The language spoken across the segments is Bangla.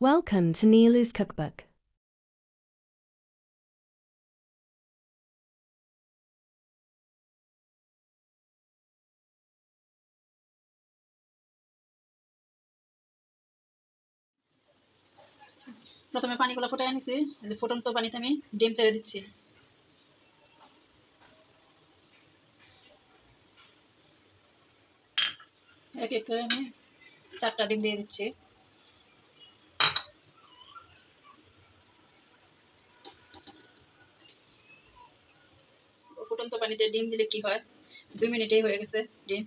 Welcome to Nilu's Cookbook. প্রথমে পানিগুলো ফুটাই আনিছি। যে ফুটন্ত পানিতে আমি ডিম ছেড়ে দিচ্ছি। এক এক করে আমি চারটা ডিম দিয়ে দিচ্ছি। ফুটন্ত পানিতে ডিম দিলে কি হয় দুই মিনিটেই হয়ে গেছে ডিম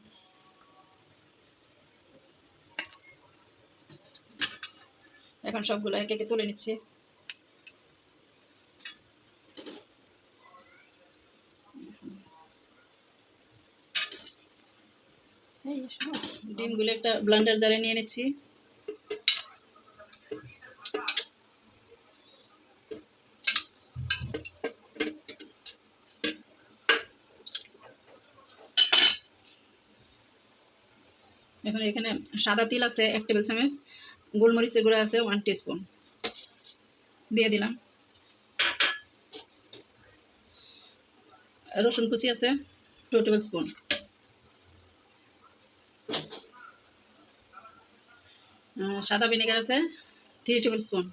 এখন সবগুলো একে একে তুলে নিচ্ছি ডিমগুলো একটা ব্লান্ডার জারে নিয়ে নিচ্ছি এখন এখানে সাদা তিল আছে, এক টেবিল চামচ। গোলমরিচের গুঁড়া আছে ওয়ান টিস্পুন দিয়ে দিলাম। রসুন কুচি আছে টু টেবিল স্পুন সাদা ভিনেগার আছে থ্রি টেবিল স্পুন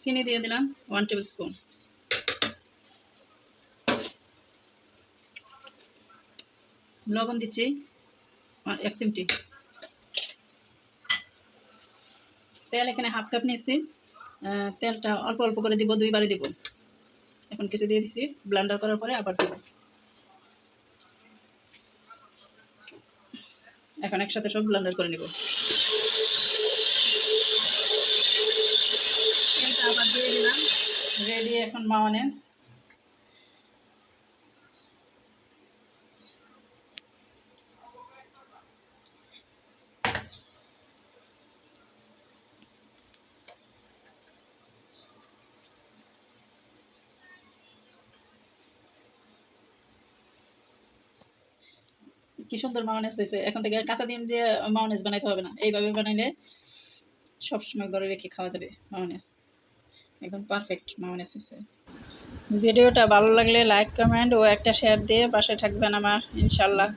চিনি দিয়ে দিলাম ওয়ান টেবিল স্পুন লবণ দিচ্ছি। এক চিমটি। তেল এখানে হাফ কাপ নিয়েছি। তেলটা অল্প অল্প করে দিব দুইবারে দিব। এখন কিছু দিয়ে দিছি, ব্লান্ডার করার পরে আবার দিব। এখন একসাথে সব ব্লান্ডার করে নিব। আবার দিয়ে দিলাম। রেডি এখন মাওনেস কি সুন্দর মাওনেস হয়েছে। এখন থেকে কাঁচা ডিম দিয়ে মাওনেস বানাইতে হবে না। এইভাবে বানাইলে সবসময় ঘরে রেখে খাওয়া যাবে মাওনেস একদম পারফেক্ট মাওনেস হয়েছে। ভিডিওটা ভালো লাগলে লাইক কমেন্ট ও একটা শেয়ার দিয়ে পাশে থাকবেন আমার, ইনশাল্লাহ।